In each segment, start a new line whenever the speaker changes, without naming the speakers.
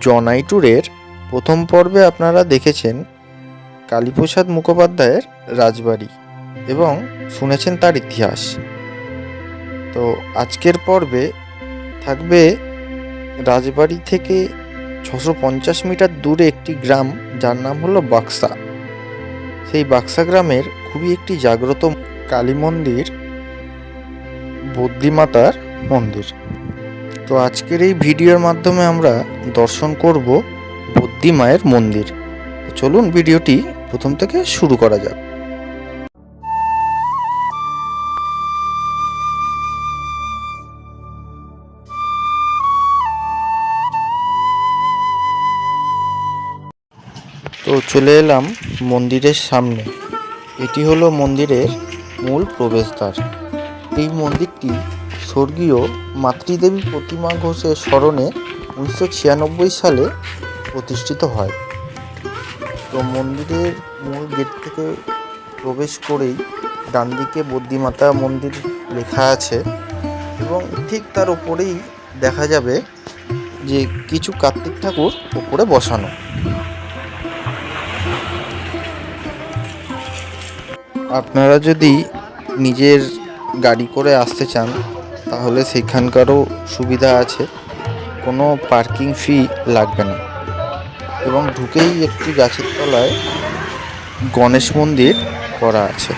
জনাই ট্যুরের প্রথম পর্বে আপনারা দেখেছেন কালীপ্রসাদ মুখোপাধ্যায়ের রাজবাড়ি এবং শুনেছেন তার ইতিহাস। তো আজকের পর্বে থাকবে রাজবাড়ি থেকে ছশো পঞ্চাশ মিটার দূরে একটি গ্রাম, যার নাম হলো বাক্সা। সেই বাক্সা গ্রামের খুবই একটি জাগ্রত কালী মন্দির বদ্রীমাতার মন্দির। তো আজকের এই ভিডিওর মাধ্যমে আমরা দর্শন করব বদ্রী মায়ের মন্দির। চলুন ভিডিওটি প্রথম থেকে শুরু করা যাক। তো চলে এলাম মন্দিরের সামনে। এটি হলো মন্দিরের মূল প্রবেশদ্বার। এই মন্দিরটি স্বর্গীয় মাতৃদেবী প্রতিমা ঘোষের স্মরণে উনিশশো ছিয়ানব্বই সালে প্রতিষ্ঠিত হয়। তো মন্দিরের মূল গেট থেকে প্রবেশ করেই ডান দিকে বদ্রীমাতা মন্দির লেখা আছে এবং ঠিক তার উপরেই দেখা যাবে যে কিছু কার্তিক ঠাকুর উপরে বসানো। আপনারা যদি নিজের গাড়ি করে আসতে চান তাহলে সেখানকারও সুবিধা আছে। কোনো পার্কিং ফি লাগবে না। এবং ঢুকেই একটি গাছের তলায় গণেশ মন্দির করা আছে।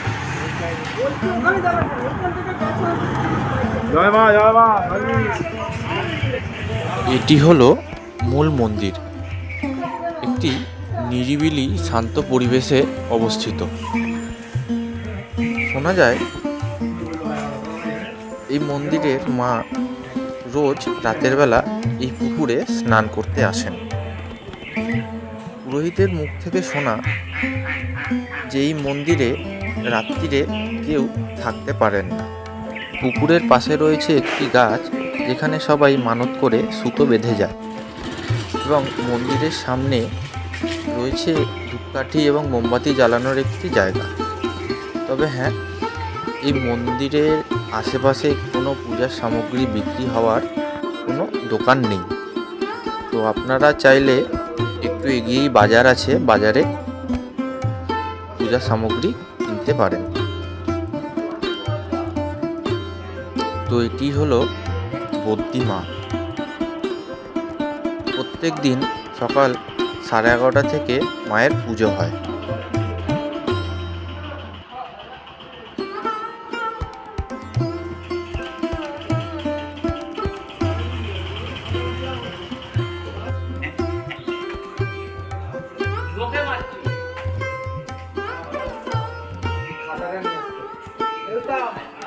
এটি হলো মূল মন্দির। একটি নিরিবিলি শান্ত পরিবেশে অবস্থিত।
শোনা যায় এই মন্দিরের মা রোজ রাতের বেলা এই পুকুরে স্নান করতে আসেন। পুরোহিতের মুখ থেকে শোনা যে এই মন্দিরে রাত্রিরে কেউ থাকতে পারেন না। পুকুরের পাশে রয়েছে একটি গাছ যেখানে সবাই মানত করে সুতো বেঁধে যায় এবং মন্দিরের সামনে রয়েছে ধূপকাঠি এবং মোমবাতি জ্বালানোর একটি জায়গা। তবে হ্যাঁ এই মন্দিরের আশেপাশে কোনো পূজার সামগ্রী বিক্রি হওয়ার কোনো দোকান নেই। তো আপনারা চাইলে একটু এগিয়েই বাজার আছে, বাজারে পূজার সামগ্রী কিনতে পারেন। তো এটি হলো বদ্যি মা। প্রত্যেক দিন সকাল সাড়ে এগারোটা থেকে মায়ের পুজো হয়।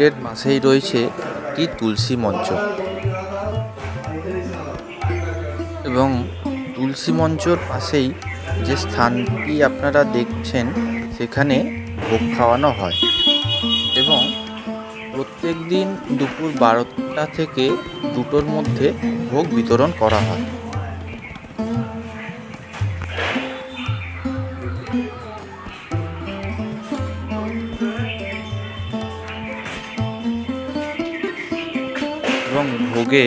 মন্দিরের পাশেই রয়েছে একটি তুলসী মঞ্চ। এবং তুলসী মঞ্চর পাশেই যে স্থানটি আপনারা দেখছেন, সেখানে ভোগ খাওয়ানো হয়। এবং প্রত্যেক দিন দুপুর বারোটা থেকে দুটোর মধ্যে ভোগ বিতরণ করা হয়। এবং ভোগে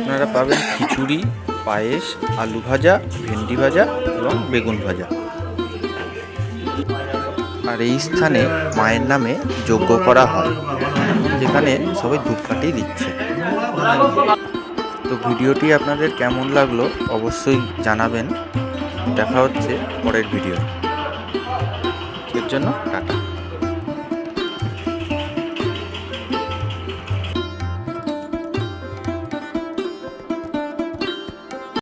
আপনারা পাবেন খিচুড়ি, পায়েস, আলু ভাজা, ভেন্ডি ভাজা এবং বেগুন ভাজা। আর এই স্থানে মায়ের নামে যজ্ঞ করা হয়, যেখানে সবাই ধূপকাঠি দিচ্ছে। তো ভিডিওটি আপনাদের কেমন লাগল অবশ্যই জানাবেন। দেখা হচ্ছে পরের ভিডিও এর জন্য টাটা।